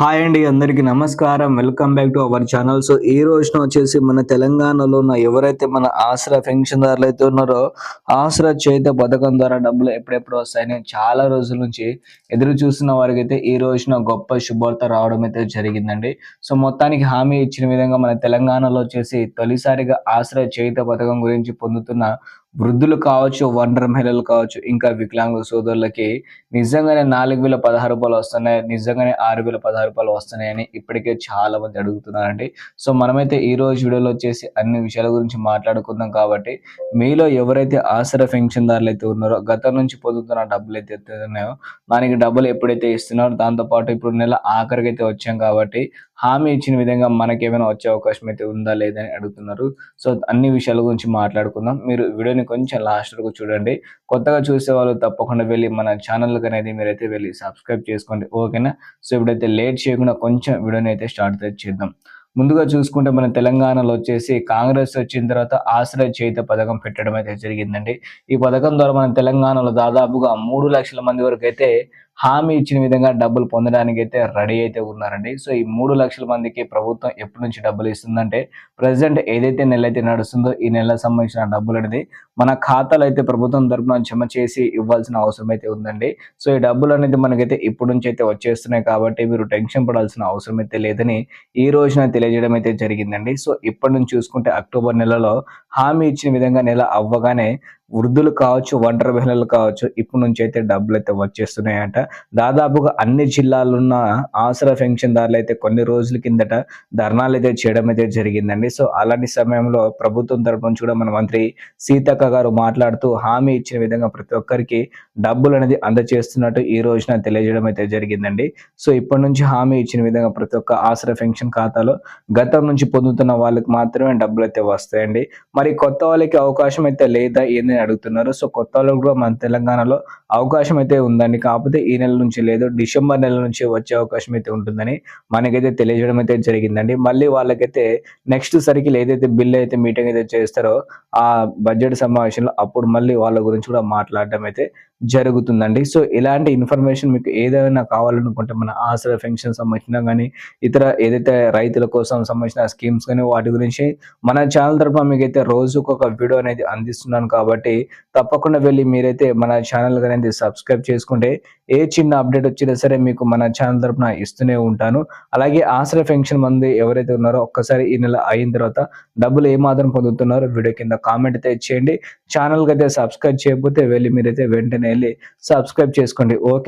Hi అండి అందరికీ నమస్కారం. Welcome back to our channel. So ఈ రోజున వచ్చేసి మన తెలంగాణలో ఉన్న ఎవరైతే మన ఆసరా పెన్షన్దారులు అయితే ఉన్నారో ఆసరా చేత పథకం ద్వారా డబ్బులు ఎప్పుడెప్పుడు వస్తాయని చాలా రోజుల నుంచి ఎదురు చూస్తున్న వారికి అయితే ఈ రోజున గొప్ప శుభార్త రావడం అయితే జరిగిందండి. సో మొత్తానికి హామీ ఇచ్చిన విధంగా మన తెలంగాణలో వచ్చేసి తొలిసారిగా ఆసరా చేత పథకం గురించి పొందుతున్న వృద్ధులు కావచ్చు ఒంటరి మహిళలు కావచ్చు ఇంకా వికలాంగుల సోదరులకి నిజంగానే నాలుగు వేల పదహారు రూపాయలు వస్తున్నాయి నిజంగానే ఆరు వేల పదహారు రూపాయలు వస్తున్నాయని ఇప్పటికే చాలా మంది అడుగుతున్నారండి. సో మనమైతే ఈ రోజు వీడియోలో వచ్చేసి అన్ని విషయాల గురించి మాట్లాడుకుందాం కాబట్టి మీలో ఎవరైతే ఆసరా పెన్షన్దారులు అయితే ఉన్నారో గతం నుంచి పొందుతున్న డబ్బులు అయితే ఉన్నాయో దానికి డబ్బులు ఎప్పుడైతే ఇస్తున్నారో దాంతోపాటు ఇప్పుడు నెల ఆఖరికి అయితే వచ్చాం కాబట్టి హామీ ఇచ్చిన విధంగా మనకి ఏమైనా వచ్చే అవకాశం అయితే ఉందా లేదని అడుగుతున్నారు. సో అన్ని విషయాల గురించి మాట్లాడుకుందాం. మీరు వీడియోని కొంచెం లాస్ట్ వరకు చూడండి. కొత్తగా చూసే వాళ్ళు తప్పకుండా వెళ్ళి మన ఛానల్కి అనేది మీరైతే వెళ్ళి సబ్స్క్రైబ్ చేసుకోండి. ఓకేనా సో ఇప్పుడైతే లేట్ చేయకుండా కొంచెం వీడియోని అయితే స్టార్ట్ చేద్దాం. ముందుగా చూసుకుంటే మన తెలంగాణలో వచ్చేసి కాంగ్రెస్ వచ్చిన తర్వాత ఆశ్రయ చేత పథకం పెట్టడం అయితే జరిగిందండి. ఈ పథకం ద్వారా మన తెలంగాణలో దాదాపుగా మూడు లక్షల మంది వరకు అయితే హామీ ఇచ్చిన విధంగా డబ్బులు పొందడానికి అయితే రెడీ అయితే ఉన్నారండి. సో ఈ మూడు లక్షల మందికి ప్రభుత్వం ఎప్పటి నుంచి డబ్బులు ఇస్తుందంటే ప్రజెంట్ ఏదైతే నెల అయితే నడుస్తుందో ఈ నెల సంబంధించిన డబ్బులు అనేది మన ఖాతాలో అయితే ప్రభుత్వం తరఫున జమ చేసి ఇవ్వాల్సిన అవసరం అయితే ఉందండి. సో ఈ డబ్బులు అనేది మనకైతే ఇప్పటి నుంచి అయితే వచ్చేస్తున్నాయి కాబట్టి మీరు టెన్షన్ పడాల్సిన అవసరం అయితే లేదని ఈ రోజున తెలియజేయడం అయితే జరిగిందండి. సో ఇప్పటి నుంచి చూసుకుంటే అక్టోబర్ నెలలో హామీ ఇచ్చిన విధంగా నెల అవ్వగానే వృద్ధులు కావచ్చు ఒంటరి మహిళలు కావచ్చు ఇప్పటి నుంచి అయితే డబ్బులు అయితే వచ్చేస్తున్నాయంట. దాదాపుగా అన్ని జిల్లాలున్న ఆసరా పెన్షన్దారులు అయితే కొన్ని రోజుల కిందట ధర్నాలు అయితే చేయడం అయితే జరిగిందండి. సో అలాంటి సమయంలో ప్రభుత్వం తరపు నుంచి కూడా మన మంత్రి సీతక్క గారు మాట్లాడుతూ హామీ ఇచ్చిన విధంగా ప్రతి ఒక్కరికి డబ్బులు అనేది అందజేస్తున్నట్టు ఈ రోజున తెలియజేయడం అయితే జరిగిందండి. సో ఇప్పటి నుంచి హామీ ఇచ్చిన విధంగా ప్రతి ఒక్క ఆసరా పెన్షన్ ఖాతాలో గతం నుంచి పొందుతున్న వాళ్ళకి మాత్రమే డబ్బులు అయితే వస్తాయండి. మరి కొత్త వాళ్ళకి అవకాశం అయితే లేదా ఏంది అడుగుతున్నారు. సో కొత్త వాళ్ళకి కూడా మన తెలంగాణలో అవకాశం అయితే ఉందండి. కాకపోతే ఈ నెల నుంచి లేదు. డిసెంబర్ నెల నుంచి వచ్చే అవకాశం అయితే ఉంటుందని మనకైతే తెలియజేయడం అయితే జరిగిందండి. మళ్ళీ వాళ్ళకైతే నెక్స్ట్ సర్కిల్ ఏదైతే బిల్ అయితే మీటింగ్ అయితే చేస్తారో ఆ బడ్జెట్ సమావేశంలో అప్పుడు మళ్ళీ వాళ్ళ గురించి కూడా మాట్లాడడం అయితే జరుగుతుందండి. సో ఇలాంటి ఇన్ఫర్మేషన్ మీకు ఏదైనా కావాలనుకుంటే మన ఆసరా పెన్షన్ సంబంధించిన కానీ ఇతర ఏదైతే రైతుల కోసం సంబంధించిన స్కీమ్స్ కానీ వాటి గురించి మన ఛానల్ తరఫున మీకైతే రోజుకు ఒక వీడియో అనేది అందిస్తున్నాను కాబట్టి తప్పకుండా వెళ్ళి మీరైతే మన ఛానల్ అనేది సబ్స్క్రైబ్ చేసుకుంటే ఏ చిన్న అప్డేట్ వచ్చినా సరే మీకు మన ఛానల్ తరఫున ఇస్తూనే ఉంటాను. అలాగే ఆసరా పెన్షన్ మంది ఎవరైతే ఉన్నారో ఒక్కసారి ఈ నెల అయిన తర్వాత డబ్బులు ఏమాత్రం పొందుతున్నారో వీడియో కింద కామెంట్ అయితే చేయండి ఛానల్కి అయితే సబ్స్క్రైబ్ చేయకపోతే వెళ్ళి మీరైతే వెంటనే వెళ్ళి సబ్స్క్రైబ్ చేసుకోండి. ఓకే